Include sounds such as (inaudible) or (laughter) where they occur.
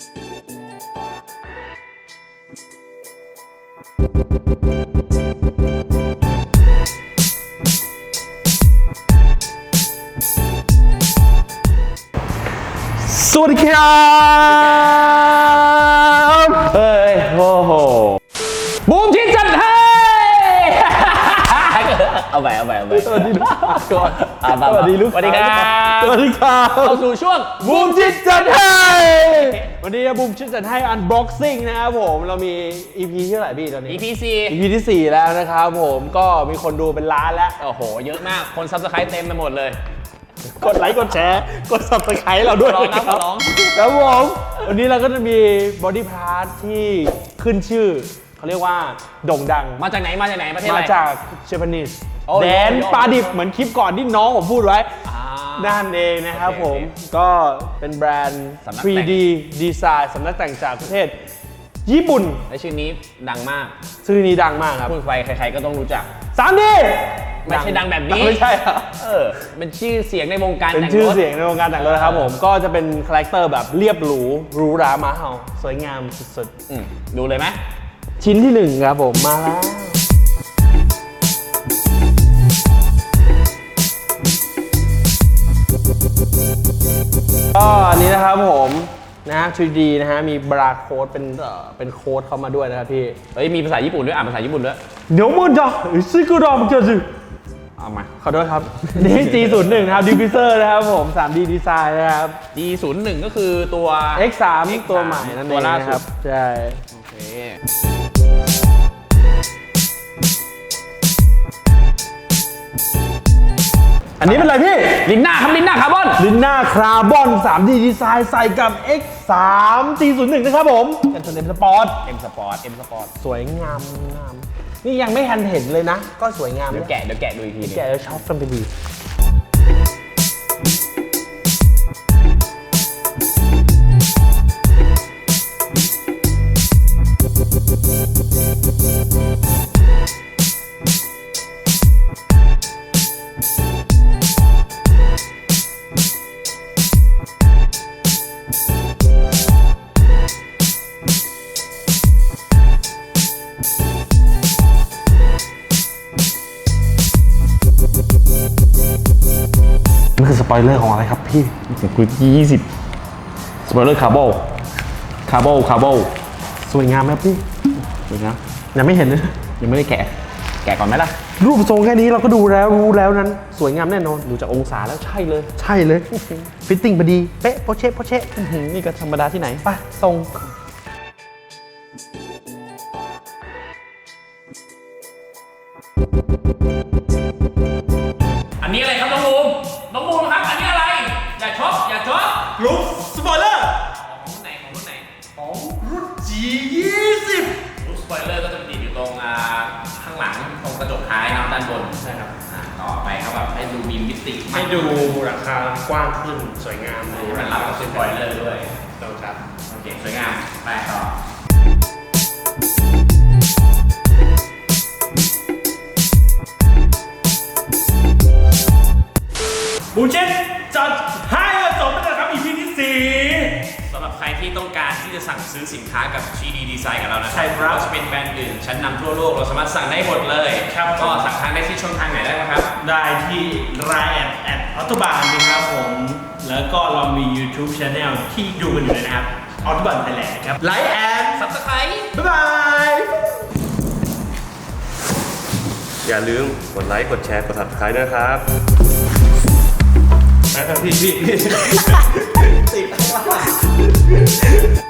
สวัสดีครับเฮ้ย โอ้โห กก่อนอะมาสวัสดีลูกสวัสดีครับ สวัสดีครับเข้าสู่ช่วงบูมชิดจัดให้วันนี้บูมชิดจัดให้อันบ็อกซิ่งนะครับผมเรามี EP ที่เท่าไหร่พี่ตอนนี้ EP 4 EP ที่ 4 แล้วนะครับผมก็มีคนดูเป็นล้านแล้ว โอ้โห เยอะมากคนซับสไครต์เต็มไปหมดเลย กดไลค์กดแชร์ กด subscribe เราด้วยขอร้องนะนะครัขอร้องครับผมวันนี้เราก็จะมีบอดี้พาร์ทที่ขึ้นชื่อเขาเรียกว่าโด่งดัง มาจากไหนมาจากไหนประเทศอะไรมาจากเชฟานิสโอ้แดนโยโย่ปลาดิบเหมือนคลิปก่อนที่น้องผมพูดไว้อ่านั่นเองนะครับโอเคผมโอเคก็เป็นแบรนด์สำนักแต่ง 3D Design สำนักแต่งจากประเทศญี่ปุ่นและชื่อนี้ดังมาก ชื่อนี้ดังมากครับพูดไปใครๆก็ต้องรู้จัก 3D ไม่ใช่ดังแบบนี้ไม่ใช่ครับเออเป็นชื่อเสียงในวงการเป็นแต่งชื่อรถเสียงในวงการแต่งรถนะครับผมก็จะเป็นคาแรคเตอร์แบบเรียบหรูหรูหรามาเห่าสวยงามสุดอืมดูเลยไหมๆชิ้นที่หนึ่งครับผมมาแล้ว 3D นะฮะ มีบราโค้ดเป็นเอ่อเป็นโค้ดเข้ามาด้วยนะครับพี่ เฮ้ย มีภาษาญี่ปุ่นด้วย อ่านภาษาญี่ปุ่นด้วย เดี๋ยวมันจะซิกุดอมเกิดสิเอามา ขอโทษครับ นี่ G01 นะครับดิฟิเซอร์นะครับผม 3D ดีไซน์นะครับ G01 ก็คือตัว X3 ตัวใหม่นั่นเองตัวล่านะสุครัดบใช่ โอเค อันนี้เป็นอะไรพี่ ลินหน้าครับลินหน้าคาร์บอน ลินหน้าคาร์บอน 3D ดีไซน์ใส่กับ X3 G01 นะครับผมกันชนเต็มสปอร์ต M Sport M Sport สวยงามงาม นี่ยังไม่ทันเห็นเลยนะ ก็สวยงามเดี๋ยวแกะเดี๋ยวแกะดูอีกทีหนึงแกจะชอบกันไปดี นคือสปอยเลอร์ของอะไรครับพี่คือยี่สิบสปอยเลอร์คาร์บอนคาร์บอนคาร์บอนสวยงามไหมครับพี่ดูนะยังไม่เห็นเลยยังไม่ได้แกะ แกะก่อนไหมล่ะ รูปทรงแค่นี้เราก็ดูแล้วรู้แล้วนั้น สวยงามแน่นอนดูจากองศาแล้วใช่เลย ใช่เลย ฟิตติ้งพอดี เป๊ะโปเชะโปเชะอื้อหือนี่ก็ธรรมดาที่ไหนไปทรงอันนี้อะไรครับน้องบูมน้องบูมครับ อันนี้อะไร อย่าช็อปอย่าช็อปรูปสปอยเลอร์ของรุ่นไหนของรุ่นไหนของรุ่น G20 รูปสปอยเลอร์ก็จะ หลังตรงกระจกท้ายนะครับด้านบนใช่ครับ อ่าต่อไปครับแบบให้ดูมีมิติให้ดูราคากว้างขึ้นสวยงามดูมันรับกับสปอยเลอร์ด้วย เราครับ โอเค สวยงาม ไปต่อ ที่ต้องการที่จะสั่งซื้อสินค้ากับ 3D Design กับเรานะครัใช่ครับว่าจะเป็นแบรนด์อื่นชั้นนำทั่วโลกเราสามารถสั่งได้หมดเลยครับ ก็สั่งทางได้ที่ช่องทางไหนได้นะครับ ได้ที่รายแอดแอดออโตบานนะครับผม แล้วก็เรามี YouTube Channel ที่ดูกันอยู่เลยนะครับออโตบานไทยแลนด์ครับ ไลฟ์แอนซับสไครต์บ๊ายบาย อย่าลืมกดไลค์ กดแชร์ กด subscribe ด้วยนะครับพี่พี่ Yeah. (laughs)